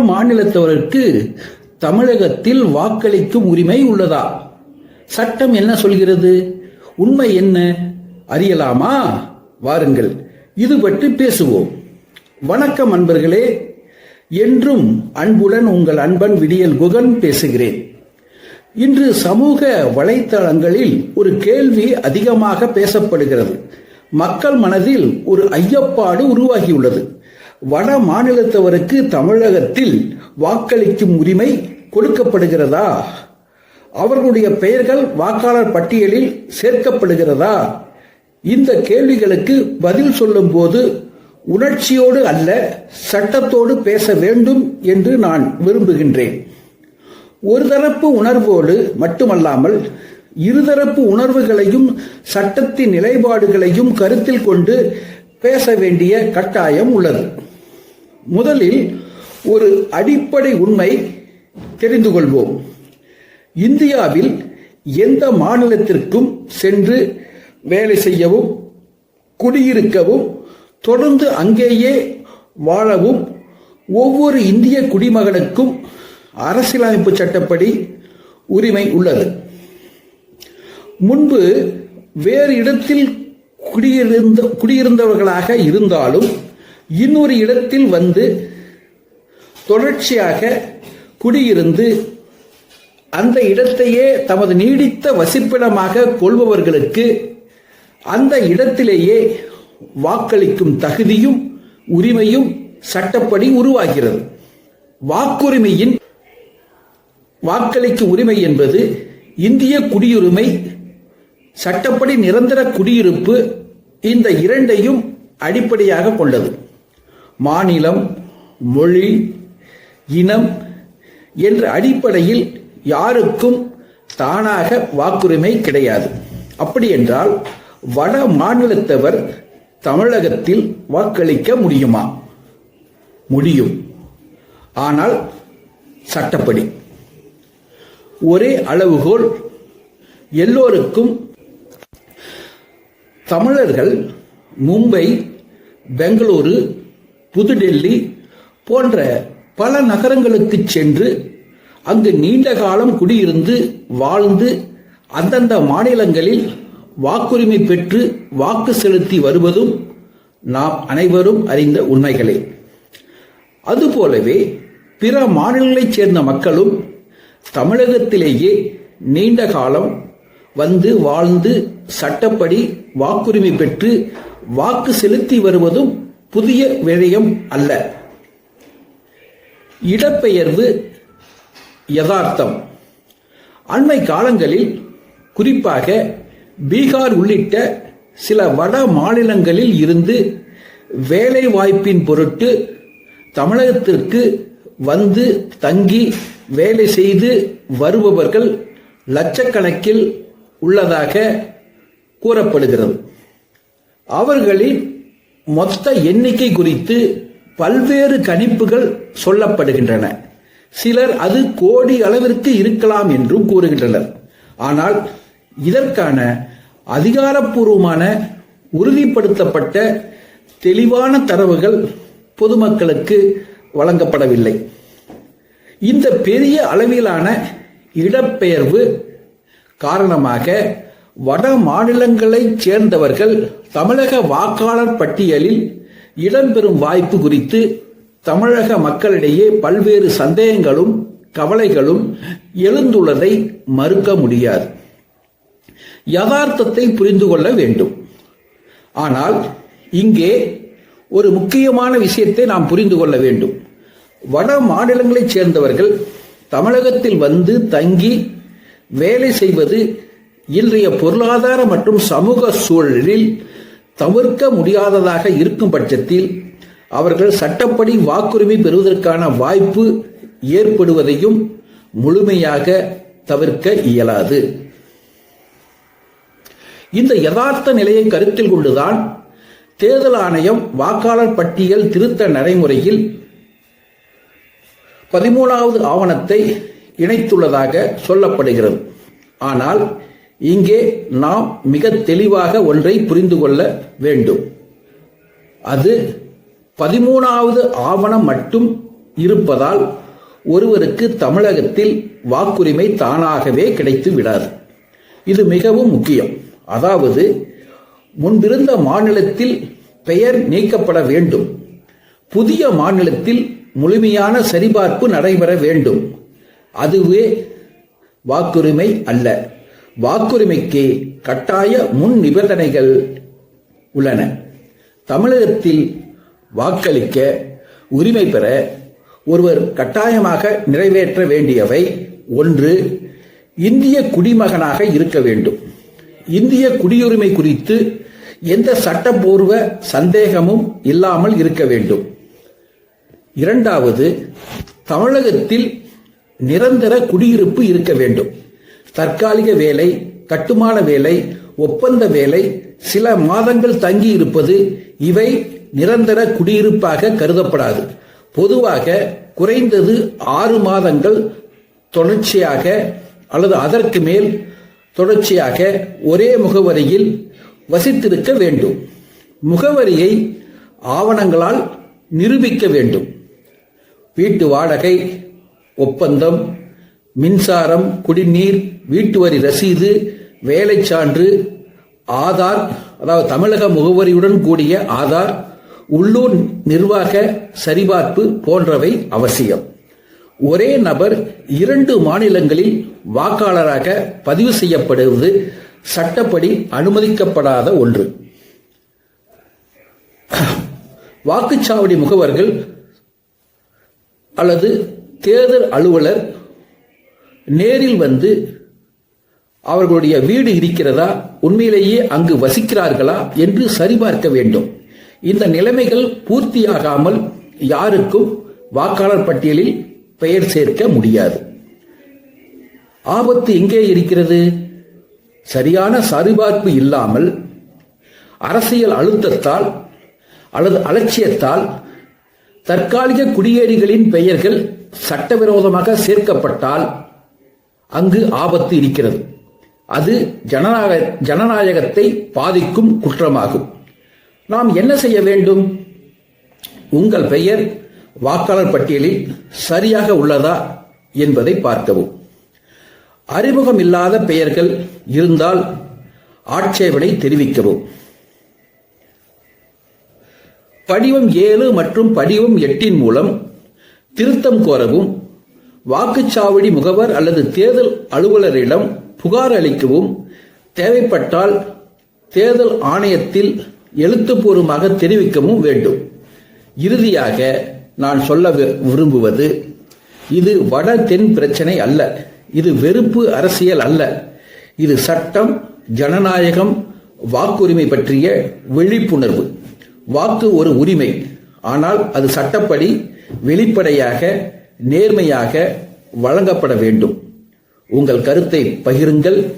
மாநிலத்தவருக்கு தமிழகத்தில் வாக்களிக்கும் உரிமை உள்ளதா? சட்டம் என்ன சொல்கிறது? உண்மை என்ன? அறியலாமா? வாருங்கள் இது பற்றி பேசுவோம். வணக்கம் அன்பர்களே என்றும் அன்புடன் உங்கள் அன்பன் விடியல் குகன் பேசுகிறேன். இன்று சமூக வலைத்தளங்களில் ஒரு கேள்வி அதிகமாக பேசப்படுகிறது. மக்கள் மனதில் ஒரு ஐயப்பாடு உருவாகியுள்ளது. வட மாநிலத்தவருக்கு தமிழகத்தில் வாக்களிக்கும் உரிமை கொடுக்கப்படுகிறதா? அவர்களுடைய பெயர்கள் வாக்காளர் பட்டியலில் சேர்க்கப்படுகிறதா? இந்த கேள்விகளுக்கு பதில் சொல்லும்போது உணர்ச்சியோடு அல்ல சட்டத்தோடு பேச வேண்டும் என்று நான் விரும்புகின்றேன். ஒரு தரப்பு உணர்வோடு மட்டுமல்லாமல் இருதரப்பு உணர்வுகளையும் சட்டத்தின் நிலைப்பாடுகளையும் கருத்தில் கொண்டு பேச வேண்டிய கட்டாயம் உள்ளது. முதலில் ஒரு அடிப்படை உண்மை தெரிந்து கொள்வோம். இந்தியாவில் எந்த மாநிலத்திற்கும் சென்று வேலை செய்யவும் குடியிருக்கவும் தொடர்ந்து அங்கேயே வாழவும் ஒவ்வொரு இந்திய குடிமகனுக்கும் அரசியலமைப்பு சட்டப்படி உரிமை உள்ளது. முன்பு வேறு இடத்தில் குடியிருந்த குடியிருந்தவர்களாக இருந்தாலும் இன்னொரு இடத்தில் வந்து தொடர்ச்சியாக குடியிருந்து அந்த இடத்தையே தமது நீடித்த வசிப்பிடமாக கொள்பவர்களுக்கு அந்த இடத்திலேயே வாக்களிக்கும் தகுதியும் உரிமையும் சட்டப்படி உருவாகிறது. வாக்குரிமையின் வாக்களிக்கும் உரிமை என்பது இந்திய குடியுரிமை சட்டப்படி நிரந்தர குடியிருப்பு இந்த இரண்டையும் அடிப்படையாக கொண்டது. மாநிலம் மொழி இனம் என்ற அடிப்படையில் யாருக்கும் தானாக வாக்குரிமை கிடையாது. அப்படி என்றால் வட மாநிலத்தவர் தமிழகத்தில் வாக்களிக்க முடியுமா? முடியும். ஆனால் சட்டப்படி. ஒரே அளவுகோல். எல்லோருக்கும் தமிழர்கள் மும்பை பெங்களூரு புதுடெல்லி போன்ற பல நகரங்களுக்கு சென்று அங்கு நீண்ட காலம் குடியிருந்து வாழ்ந்து அந்தந்த மாநிலங்களில் வாக்குரிமை பெற்று வாக்கு செலுத்தி வருவதும் நாம் அனைவரும் அறிந்த உண்மைகளே. அதுபோலவே பிற மாநிலங்களைச் சேர்ந்த மக்களும் தமிழகத்திலேயே நீண்ட காலம் வந்து வாழ்ந்து சட்டப்படி வாக்குரிமை பெற்று வாக்கு செலுத்தி வருவதும் புதிய விடயம் அல்ல. இடப்பெயர்வு யதார்த்தம். அண்மை காலங்களில் குறிப்பாக பீகார் உள்ளிட்ட சில வட மாநிலங்களில் இருந்து வேலை வாய்ப்பின் பொருட்டு தமிழகத்திற்கு வந்து தங்கி வேலை செய்து வருபவர்கள் லட்சக்கணக்கில் உள்ளதாக கூறப்படுகிறது. அவர்களின் மொத்த எண்ணிக்கை குறித்து பல்வேறு கணிப்புகள் சொல்லப்படுகின்றன. சிலர் அது கோடி அளவிற்கு இருக்கலாம் என்றும் கூறுகின்றனர். ஆனால் இதற்கான அதிகாரப்பூர்வமான உறுதிப்படுத்தப்பட்ட தெளிவான தரவுகள் பொதுமக்களுக்கு வழங்கப்படவில்லை. இந்த பெரிய அளவிலான இடப்பெயர்வு காரணமாக வட மாநிலங்களைச் சேர்ந்தவர்கள் தமிழக வாக்காளர் பட்டியலில் இடம்பெறும் வாய்ப்பு குறித்து தமிழக மக்களிடையே பல்வேறு சந்தேகங்களும் கவலைகளும் எழுந்துள்ளதை மறுக்க முடியாது. யதார்த்தத்தை புரிந்து கொள்ள வேண்டும். ஆனால் இங்கே ஒரு முக்கியமான விஷயத்தை நாம் புரிந்து கொள்ள வேண்டும். வட மாநிலங்களைச் சேர்ந்தவர்கள் தமிழகத்தில் வந்து தங்கி வேலை செய்வது இன்றைய பொருளாதார மற்றும் சமூக சூழலில் தவிர்க்க முடியாததாக இருக்கும் பட்சத்தில் அவர்கள் சட்டப்படி வாக்குரிமை பெறுவதற்கான வாய்ப்பு ஏற்படுவதையும் முழுமையாக தவிர்க்க இயலாது. இந்த யதார்த்த நிலையை கருத்தில் கொண்டுதான் தேர்தல் ஆணையம் வாக்காளர் பட்டியல் திருத்த நடைமுறையில் பதிமூணாவது ஆவணத்தை இணைத்துள்ளதாக சொல்லப்படுகிறது. ஆனால் இங்கே நாம் மிக தெளிவாக ஒன்றை புரிந்து கொள்ள வேண்டும். அது பதிமூணாவது ஆவணம் மட்டும் இருப்பதால் ஒருவருக்கு தமிழகத்தில் வாக்குரிமை தானாகவே கிடைத்து விடாது. இது மிகவும் முக்கியம். அதாவது முன்பிருந்த மாநிலத்தில் பெயர் நீக்கப்பட வேண்டும். புதிய மாநிலத்தில் முழுமையான சரிபார்ப்பு நடைபெற வேண்டும். அதுவே வாக்குரிமை அல்ல. வாக்குரிமைக்கு கட்டாய முன் நிபந்தனைகள் உள்ளன. தமிழகத்தில் வாக்களிக்க உரிமை பெற ஒருவர் கட்டாயமாக நிறைவேற்ற வேண்டியவை ஒன்று இந்திய குடிமகனாக இருக்க வேண்டும். இந்திய குடியுரிமை குறித்து எந்த சட்டப்பூர்வ சந்தேகமும் இல்லாமல் இருக்க வேண்டும். இரண்டாவது தமிழகத்தில் நிரந்தர குடியிருப்பு இருக்க வேண்டும். தற்காலிக வேலை கட்டுமான வேலை ஒப்பந்த வேலை சில மாதங்கள் தங்கி இருப்பது இவை நிரந்தர குடியிருப்பாக கருதப்படாது. பொதுவாக குறைந்தது ஆறு மாதங்கள் தொடர்ச்சியாக அல்லது அதற்கு மேல் தொடர்ச்சியாக ஒரே முகவரியில் வசித்திருக்க வேண்டும். முகவரியை ஆவணங்களால் நிரூபிக்க வேண்டும். வீட்டு வாடகை ஒப்பந்தம் மின்சாரம் குடிநீர் வீட்டு வரி ரசீது வேலை சான்று ஆதார் அதாவது தமிழக முகவரியுடன் கூடிய ஆதார் உள்ளூர் நிர்வாக சரிபார்ப்பு போன்றவை அவசியம். ஒரே நபர் இரண்டு மாநிலங்களில் வாக்காளராக பதிவு செய்யப்படுவது சட்டப்படி அனுமதிக்கப்படாத ஒன்று. வாக்குச்சாவடி முகவர்கள் அல்லது தேர்தல் அலுவலர் நேரில் வந்து அவர்களுடைய வீடு இருக்கிறதா? உண்மையிலேயே அங்கு வசிக்கிறார்களா? என்று சரிபார்க்க வேண்டும். இந்த நிலைமைகள் பூர்த்தியாகாமல் யாருக்கும் வாக்காளர் பட்டியலில் பெயர் சேர்க்க முடியாது. ஆபத்து எங்கே இருக்கிறது? சரியான சரிபார்ப்பு இல்லாமல் அரசியல் அழுத்தத்தால் அல்லது அலட்சியத்தால் தற்காலிக குடியேறிகளின் பெயர்கள் சட்டவிரோதமாக சேர்க்கப்பட்டால் அங்கு ஆபத்து இருக்கிறது. அது ஜனநாயக ஜனநாயகத்தை பாதிக்கும் குற்றமாகும். நாம் என்ன செய்ய வேண்டும்? உங்கள் பெயர் வாக்காளர் பட்டியலில் சரியாக உள்ளதா என்பதை பார்க்கவும். அறிமுகம் இல்லாத பெயர்கள் இருந்தால் ஆட்சேபனை தெரிவிக்கவும். படிவம் ஏழு மற்றும் படிவம் எட்டின் மூலம் திருத்தம் கோரவும். வாக்குச்சாவடி முகவர் அல்லது தேர்தல் அலுவலரிடம் புகார் அளிக்கவும் தேவைப்பட்டால் தேர்தல் ஆணையத்தில் எழுத்துப்பூர்வமாக தெரிவிக்கவும் வேண்டும். இறுதியாக நான் சொல்ல விரும்புவது இது வட தென் பிரச்சனை அல்ல. இது வெறுப்பு அரசியல் அல்ல. இது சட்டம் ஜனநாயகம் வாக்குரிமை பற்றிய விழிப்புணர்வு. வாக்கு ஒரு உரிமை. ஆனால் அது சட்டப்படி வெளிப்படையாக நேர்மையாக வழங்கப்பட வேண்டும். உங்கள் கருத்தை பகிருங்கள்.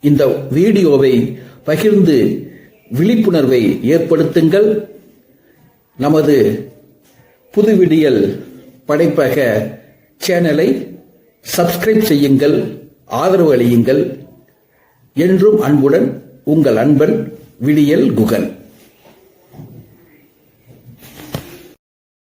இந்த வீடியோவை பகிர்ந்து விழிப்புணர்வை ஏற்படுத்துங்கள். நமது புதுவிடியல் படைப்பக சேனலை சப்ஸ்கிரைப் செய்யுங்கள் ஆதரவு அளியுங்கள். என்றும் அன்புடன் உங்கள் அன்பன் விடியல் குகன்.